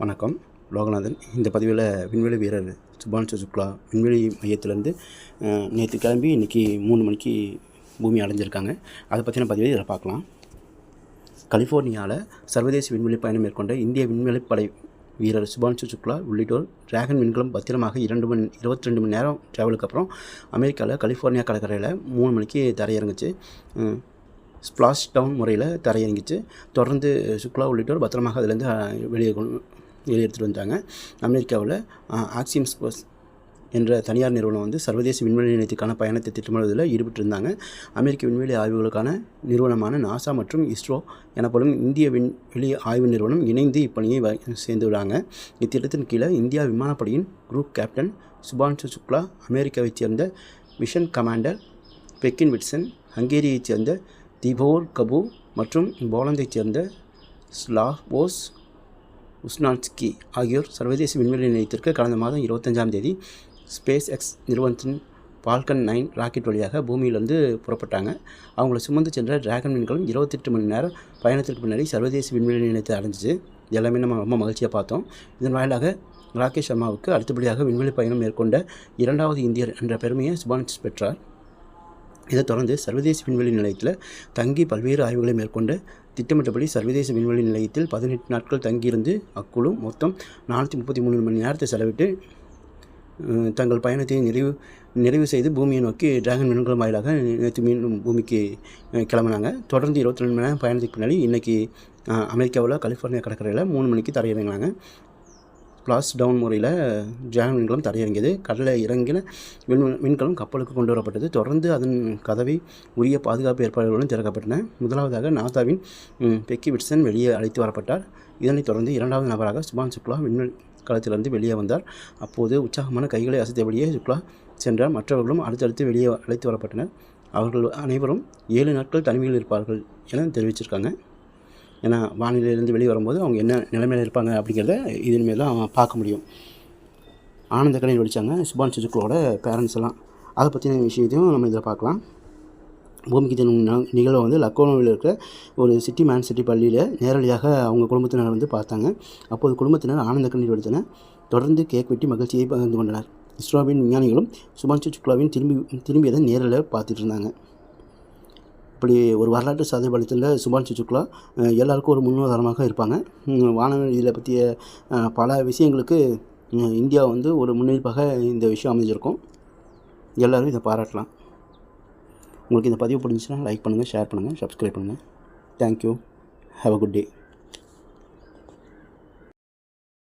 வணக்கம். லோகநாதன். இந்த பதிவில் விண்வெளி வீரர் சுபான்சு சுக்லா விண்வெளி மையத்திலேருந்து நேற்று கிளம்பி இன்றைக்கி மூணு மணிக்கு பூமி அடைஞ்சிருக்காங்க. அதை பற்றின பதிவை இதில் பார்க்கலாம் கலிஃபோர்னியாவில் சர்வதேச விண்வெளி பயணம் மேற்கொண்ட இந்திய விண்வெளி படை வீரர் சுபான்சு சுக்லா உள்ளிட்டோர் டிராகன் விண்கலம் பத்திரமாக இரண்டு மணி இருபத்தி ரெண்டு மணி நேரம் ட்ராவலுக்கு அப்புறம் அமெரிக்காவில் கலிஃபோர்னியா கடற்கரையில் மூணு மணிக்கு தரையிறங்குச்சு. ஸ்ப்ளாஷ் டவுன் முறையில் தரையிறங்கிச்சு. தொடர்ந்து சுக்லா உள்ளிட்டோர் பத்திரமாக அதுலேருந்து வெளியே கொண்டு வெளியே எடுத்துகிட்டு வந்தாங்க அமெரிக்காவில் ஆக்சியம் ஸ்போஸ் என்ற தனியார் நிறுவனம் வந்து சர்வதேச விண்வெளி நிலையத்துக்கான பயணத்தை திட்டமிடுவதில் ஈடுபட்டிருந்தாங்க. அமெரிக்க விண்வெளி ஆய்வுகளுக்கான நிறுவனமான நாசா மற்றும் இஸ்ரோ எனப்படும் இந்திய விண்வெளி ஆய்வு நிறுவனம் இணைந்து இப்பணியை சேர்ந்துள்ளாங்க இத்திட்டத்தின் கீழே இந்தியா விமானப்படையின் குரூப் கேப்டன் சுபான்சு சுக்லா அமெரிக்காவைச் சேர்ந்த மிஷன் கமாண்டர் பெக்கின் விட்சன் ஹங்கேரியைச் சேர்ந்த திபோர் கபு மற்றும் போலந்தைச் சேர்ந்த ஸ்லாவோஸ் உஸ்னான்ஸ்கி ஆகியோர் சர்வதேச விண்வெளி நிலையத்திற்கு கடந்த மாதம் இருபத்தஞ்சாம் தேதி ஸ்பேஸ் எக்ஸ் நிறுவனத்தின் பால்கன் நைன் ராக்கெட் வழியாக பூமியிலிருந்து புறப்பட்டாங்க. அவங்கள சுமந்து சென்ற டிராகன் மீன்களும் இருபத்தெட்டு மணி நேரம் பயணத்திற்கு பின்னாடி சர்வதேச விண்வெளி நிலையத்தை அடைஞ்சிச்சு எல்லாமே நம்ம ரொம்ப மகிழ்ச்சியாக பார்த்தோம். இதன் வாயிலாக ராகேஷ் சர்மாவுக்கு அடுத்தபடியாக விண்வெளி பயணம் மேற்கொண்ட இரண்டாவது இந்தியர் என்ற பெருமையை சுபான்ஸ் பெற்றார். இதைத் தொடர்ந்து சர்வதேச விண்வெளி நிலையத்தில் தங்கி பல்வேறு ஆய்வுகளை மேற்கொண்டு திட்டமிட்டபடி சர்வதேச விண்வெளி நிலையத்தில் பதினெட்டு நாட்கள் தங்கியிருந்து அக்குழு மொத்தம் நானூற்றி முப்பத்தி மூணு மணி நேரத்தை செலவிட்டு தங்கள் பயணத்தை நிறைவு நிறைவு செய்து பூமியை நோக்கி டிராகன் விண்கலம் வாயிலாக நேற்று மீண்டும் பூமிக்கு கிளம்பினாங்க கிளம்புனாங்க. தொடர்ந்து இருபத்தி ரெண்டு மணி நேரம் பயணத்துக்கு பின்னாடி இன்றைக்கி அமெரிக்காவில் கலிஃபோர்னியா கடற்கரையில் மூணு மணிக்கு தரையிறங்கினாங்க. பிளாஸ் டவுன் முறையில் டிராகன் விண்கலம் தரையிறங்கியது. கடலில் இறங்கின விண் விண்கலம் கப்பலுக்கு கொண்டு வரப்பட்டது. தொடர்ந்து அதன் கதவை உரிய பாதுகாப்பு ஏற்பாடுகளுடன் திறக்கப்பட்டன. முதலாவதாக நாசாவின் பெக்கி விட்சன் வெளியே அழைத்து வரப்பட்டார். இதனைத் தொடர்ந்து இரண்டாவது நபராக சுபான் சுக்லா விண்வெளி களத்திலிருந்து வெளியே வந்தார். அப்போது உற்சாகமான கைகளை அசைத்தபடியே சுக்லா சென்றார் மற்றவர்களும் அடுத்தடுத்து வெளியே அழைத்து வரப்பட்டனர். அவர்கள் அனைவரும் ஏழு நாட்கள் தனிமையில் இருப்பார்கள் என தெரிவிச்சிருக்காங்க. ஏன்னா வானிலையிலேருந்து வெளியே வரும்போது அவங்க என்ன நிலைமையில் இருப்பாங்க அப்படிங்கிறத இதன் மேல தான் பார்க்க முடியும். ஆனந்த கலையில் வெடித்தாங்க சுபான் சுஜுக்களோட பேரண்ட்ஸ் எல்லாம். அதை பற்றின விஷயத்தையும் நம்ம இதில் பார்க்கலாம். பூமிக்கு தினம் ந- நிகழ்வை வந்து லக்னோவில் இருக்கிற ஒரு சிட்டி மேன் சிட்டி பள்ளியில் நேரடியாக அவங்க குடும்பத்தினர் வந்து பார்த்தாங்க. அப்போது குடும்பத்தினர் ஆனந்த கண்ணீர் வெடித்தனர். தொடர்ந்து கேக் வெட்டி மகிழ்ச்சியை பகிர்ந்து கொண்டனர். இஸ்ரோவின் விஞ்ஞானிகளும் சுபான்சு சுக்லாவின் திரும்பி திரும்பியதை நேரில் பார்த்துட்டு இருந்தாங்க. இப்படி ஒரு வரலாற்று சாதனை படைத்துள்ள சுபான்சு சுக்லா எல்லாருக்கும் ஒரு முன்னுதாரணமாக இருப்பாங்க. உம், வானவெளியில் பற்றிய பல விஷயங்களுக்கு இந்தியா வந்து ஒரு முன்னெடுப்பாக இந்த விஷயம் அமைஞ்சிருக்கும். எல்லோரும் இதை பாராட்டலாம். உங்களுக்கு இந்த பதிவு பிடிச்சிச்சுன்னா லைக் பண்ணுங்கள் ஷேர் பண்ணுங்கள் சப்ஸ்கிரைப் பண்ணுங்கள் thank you have a good day